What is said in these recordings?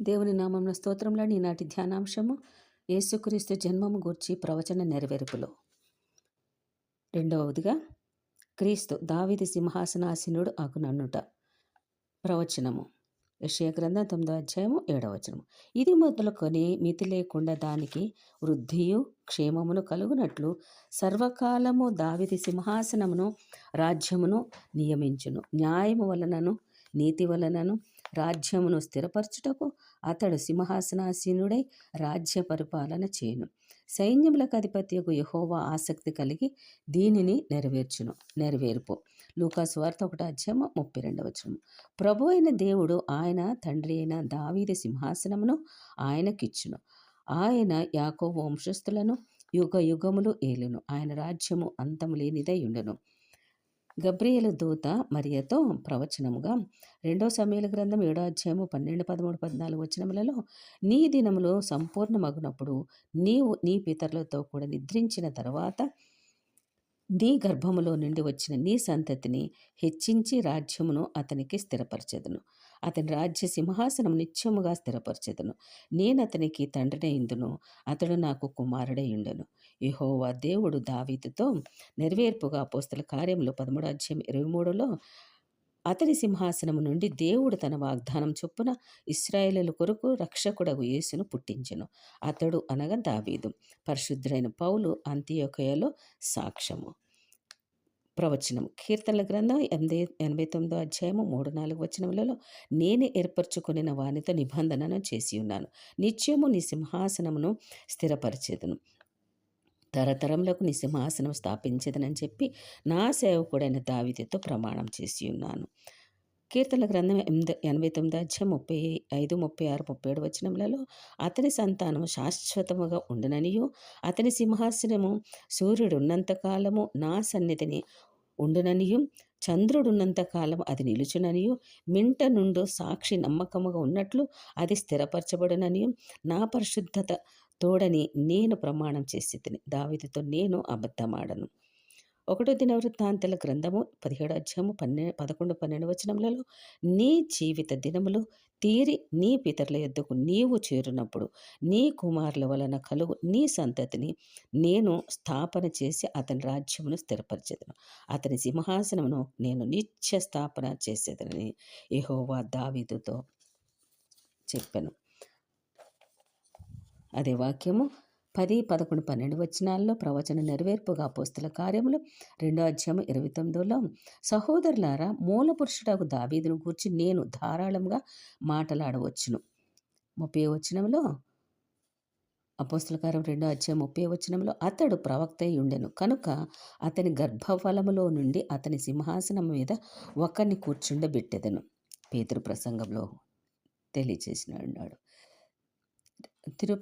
దేవుని నామమున స్తోత్రంలో ఈనాటి ధ్యానాంశము యేసుక్రీస్తు జన్మము గూర్చి ప్రవచన నెరవేర్పులో. రెండవదిగా క్రీస్తు దావిది సింహాసనాసీనుడు అగునన్నుట ప్రవచనము. యెషయా గ్రంథం తొమ్మిదో అధ్యాయము ఏడవచనము ఇది మొదలుకొని మితి లేకుండా దానికి వృద్ధియు క్షేమమును కలుగునట్లు సర్వకాలము దావిది సింహాసనమును రాజ్యమును నియమించును. న్యాయము వలనను నీతి వలనను రాజ్యమును స్థిరపరచుటకు అతడు సింహాసనాసీనుడై రాజ్య పరిపాలన చేయును. సైన్యములకు అధిపత్యకు యహోవా ఆసక్తి కలిగి దీనిని నెరవేర్చును. నెరవేర్పు. లూకాసు వార్త ఒకటి అధ్యాయం ముప్పై రెండవ ప్రభు అయిన దేవుడు ఆయన తండ్రి అయిన దావీది సింహాసనమును ఆయనకిచ్చును. ఆయన యాకో వంశస్థులను యుగ యుగములు ఏలును. ఆయన రాజ్యము అంతము లేనిదై ఉండను. గబ్రియలు దూత మరియతో ప్రవచనముగా రెండో సమయాల గ్రంథం ఏడో అధ్యాయము పన్నెండు పదమూడు పద్నాలుగు వచనములలో నీ దినములో సంపూర్ణమగునప్పుడు నీవు నీ పితరులతో కూడా నిద్రించిన తర్వాత నీ గర్భములో నుండి వచ్చిన నీ సంతతిని హెచ్చించి రాజ్యమును అతనికి స్థిరపరచెదను. అతని రాజ్య సింహాసనం నిత్యముగా స్థిరపరచెదను. నేను అతనికి తండ్రినయిందును అతడు నాకు కుమారుడై ఉండను. యహోవా దేవుడు దావీదుతో నెరవేర్పుగా పోస్తల కార్యంలో పదమూడు అధ్యాయం ఇరవై మూడులో అతని సింహాసనము నుండి దేవుడు తన వాగ్దానం చొప్పున ఇస్రాయేలుల కొరకు రక్షకుడగు యేసును పుట్టించెను. అతడు అనగా దావీదు. పరిశుద్ధుడైన పౌలు అంత్యోకయలో సాక్ష్యము. ప్రవచనం కీర్తనల గ్రంథం ఎనభై ఎనభై తొమ్మిదో అధ్యాయము మూడు నాలుగు వచనములలో నేనే ఏర్పరచుకుని వానితో నిబంధనను చేసి ఉన్నాను నిత్యము నీ సింహాసనమును స్థిరపరిచేదను. తరతరములకు నీ సింహాసనం స్థాపించదనని చెప్పి నా సేవకుడైన దావిదితో ప్రమాణం చేసి ఉన్నాను. కీర్తన గ్రంథం ఎనిమిది ఎనభై తొమ్మిది అధ్యాయం ముప్పై ఐదు ముప్పై ఆరు ముప్పై ఏడు వచనములలో అతని సంతానం శాశ్వతముగా ఉండుననియు అతని సింహాసనము సూర్యుడు ఉన్నంతకాలము నా సన్నిధిని ఉండుననియు చంద్రుడున్నంతకాలం అది నిలుచుననియు మింట నుండు సాక్షి నమ్మకముగా ఉన్నట్లు అది స్థిరపరచబడుననియు నా పరిశుద్ధత తోడని నేను ప్రమాణం చేసి దావిదితో నేను అబద్ధమాడను. ఒకటో దిన వృత్తాంతల గ్రంథము పదిహేడు అధ్యాయము పన్నె పదకొండు పన్నెండు వచనములలో నీ జీవిత దినములు తీరి నీ పితరుల యొద్దకు నీవు చేరినప్పుడు నీ కుమారుల వలన కలుగు నీ సంతతిని నేను స్థాపన చేసి అతని రాజ్యమును స్థిరపరిచేదను. అతని సింహాసనమును నేను నిత్య స్థాపన చేసేదనని యహోవా దావీదుతో చెప్పాను. అదే వాక్యము పది పదకొండు పన్నెండు వచనాల్లో ప్రవచన నెరవేర్పుగా పోస్తుల కార్యములు రెండో అధ్యాయం ఇరవై తొమ్మిదిలో సహోదరులారా మూల పురుషుడకు దావీదును గూర్చి నేను ధారాళంగా మాటలాడవచ్చును. ముప్పై వచనంలో అపోస్తుల కార్యం రెండో అధ్యాయం ముప్పై వచనంలో అతడు ప్రవక్త ఉండెను కనుక అతని గర్భఫలములో నుండి అతని సింహాసనం మీద ఒకరిని కూర్చుండబెట్టెదను. పేతురు ప్రసంగంలో తెలియచేసినాడు తిరు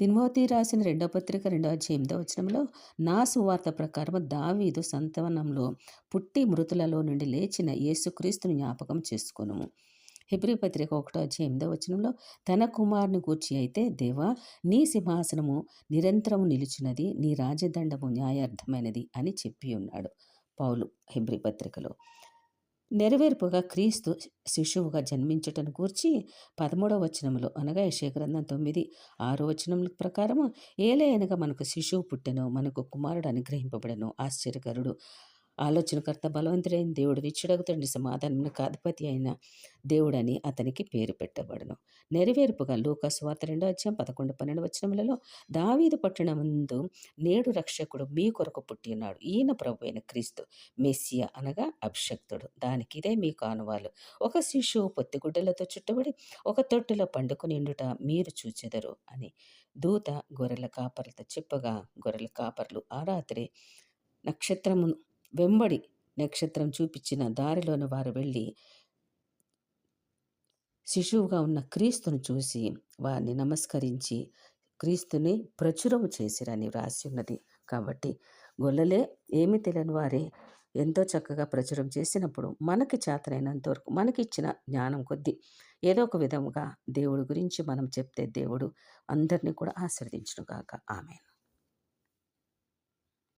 తిమోతి రాసిన రెండో పత్రిక రెండో అధ్యాయం ఎనిమిదో వచనంలో నా సువార్త ప్రకారం దావీదు సంతవనంలో పుట్టి మృతులలో నుండి లేచిన యేసుక్రీస్తుని జ్ఞాపకం చేసుకును. హిబ్రి పత్రిక ఒకటో ఎనిమిదో వచనంలో తన కుమారుని గూర్చి అయితే దేవా నీ సింహాసనము నిరంతరము నిలుచున్నది నీ రాజదండము న్యాయార్థమైనది అని చెప్పి ఉన్నాడు పౌలు హిబ్రి పత్రికలో. నెరవేర్పుగా క్రీస్తు శిశువుగా జన్మించటను గూర్చి పదమూడవ వచనంలో అనగా యశగ్రంథం తొమ్మిది ఆరో వచనముల ప్రకారము అనగా మనకు శిశువు పుట్టెను మనకు కుమారుడు అనుగ్రహింపబడను. ఆశ్చర్యకరుడు. ఆలోచనకర్త బలవంతుడైన దేవుడు నిచ్చుడగు తండ్రి సమాధానమునకు అధిపతి అయిన దేవుడని అతనికి పేరు పెట్టబడును. నెరవేర్పుగా లోకస్వార్త రెండో అధ్యాయం పదకొండు పన్నెండు వచనములలో దావీదు పట్టణ ముందు నేడు రక్షకుడు మీ కొరకు పుట్టి ఉన్నాడు. ఈయన ప్రభు అయిన క్రీస్తు మెస్సియా అనగా అభిషక్తుడు. దానికి ఇదే మీకు ఆనవాలు ఒక శిశువు పొత్తిగుడ్డలతో చుట్టబడి ఒక తొట్టులో పండుకుని ఉండుట మీరు చూచెదరు అని దూత గొర్రెల కాపర్లతో చెప్పగా గొర్రెల కాపర్లు ఆ రాత్రి నక్షత్రమును వెంబడి నక్షత్రం చూపించిన దారిలోని వారు వెళ్ళి శిశువుగా ఉన్న క్రీస్తును చూసి వారిని నమస్కరించి క్రీస్తుని ప్రచురము చేసిరని వ్రాసి ఉన్నది. కాబట్టి గొల్లలే ఏమి తెలియని వారే ఎంతో చక్కగా ప్రచురం చేసినప్పుడు మనకి చేతనైనంత వరకు మనకి ఇచ్చిన జ్ఞానం కొద్దీ ఏదో ఒక విధముగా దేవుడి గురించి మనం చెప్తే దేవుడు అందరినీ కూడా ఆశీర్వదించును కాక ఆమెను.